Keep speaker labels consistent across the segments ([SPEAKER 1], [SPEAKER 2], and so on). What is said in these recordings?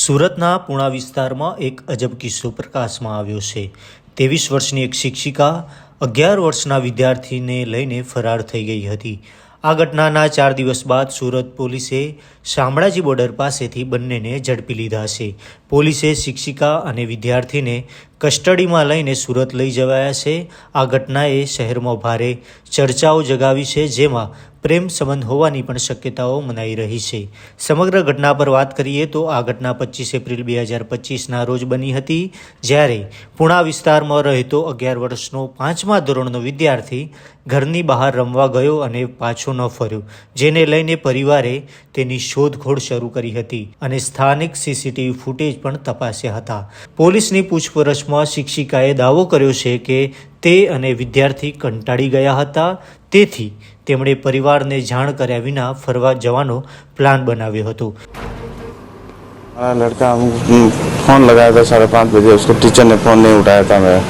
[SPEAKER 1] સુરતના પૂણા વિસ્તારમાં એક અજબ કિસ્સો પ્રકાશમાં આવ્યો છે. ત્રેવીસ વર્ષની એક શિક્ષિકા અગિયાર વર્ષના વિદ્યાર્થીને લઈને ફરાર થઈ ગઈ હતી. આ ઘટનાના ચાર દિવસ બાદ સુરત પોલીસે શામળાજી બોર્ડર પાસેથી બંનેને ઝડપી લીધા છે. પોલીસે શિક્ષિકા અને વિદ્યાર્થીને કસ્ટડીમાં લઈને સુરત લઈ જવાયા છે. આ ઘટનાએ શહેરમાં ભારે ચર્ચાઓ જગાવી છે, જેમાં પ્રેમ સંબંધ હોવાની પણ શક્યતાઓ મનાઈ રહી છે. સમગ્ર ઘટના પર વાત કરીએ તો આ ઘટના પચીસ એપ્રિલ બે હજાર પચીસના રોજ બની હતી, જ્યારે પુણા વિસ્તારમાં રહેતો અગિયાર વર્ષનો પાંચમા ધોરણનો વિદ્યાર્થી ઘરની બહાર રમવા ગયો અને પાછો ન ફર્યો, જેને લઈને પરિવારે તેની શોધખોળ શરૂ કરી હતી અને સ્થાનિક સીસીટીવી ફૂટેજ પણ તપાસ્યા હતા. પોલીસની પૂછપરછમાં શિક્ષિકાએ દાવો કર્યો છે કે તે અને વિદ્યાર્થી કંટાળી ગયા હતા તેથી તેમણે પરિવારને જાણ કર્યા વિના ફરવા જવાનો પ્લાન બનાવ્યો હતો
[SPEAKER 2] हमारा लड़का हम हम फोन लगाया था साढ़े पाँच बजे उसके टीचर ने फ़ोन नहीं उठाया था मेरा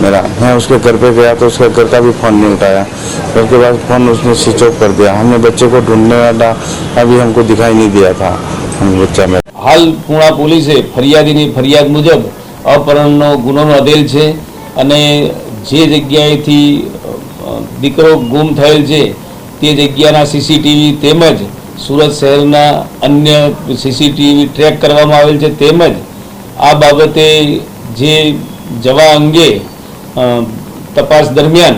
[SPEAKER 2] मेरा मैं उसके घर पे गया तो उसके घर का भी फ़ोन नहीं उठाया फिर उसके बाद फ़ोन उसने स्विच ऑफ कर दिया हमने बच्चे को ढूंढने वाला अभी हमको दिखाई नहीं दिया था हम बच्चा में
[SPEAKER 3] હાલ પૂણા પોલીસે ફરિયાદીની ફરિયાદ મુજબ અપહરણનો ગુનો નોંધેલ છે અને જે જગ્યાએથી દીકરો ગુમ થયેલ છે, તે જગ્યાના સીસીટીવી તેમજ સુરત શહેરના અન્ય સીસીટીવી ટ્રેક કરવામાં આવેલ છે તેમજ આ બાબતે જે જવા અંગે તપાસ દરમિયાન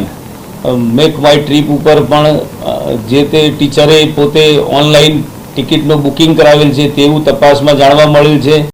[SPEAKER 3] મેક માય ટ્રીપ ઉપર પણ જે તે ટીચરે પોતે ઓનલાઈન ટિકિટનું બુકિંગ કરાવેલ છે તેવું તપાસમાં જાણવા મળેલ છે.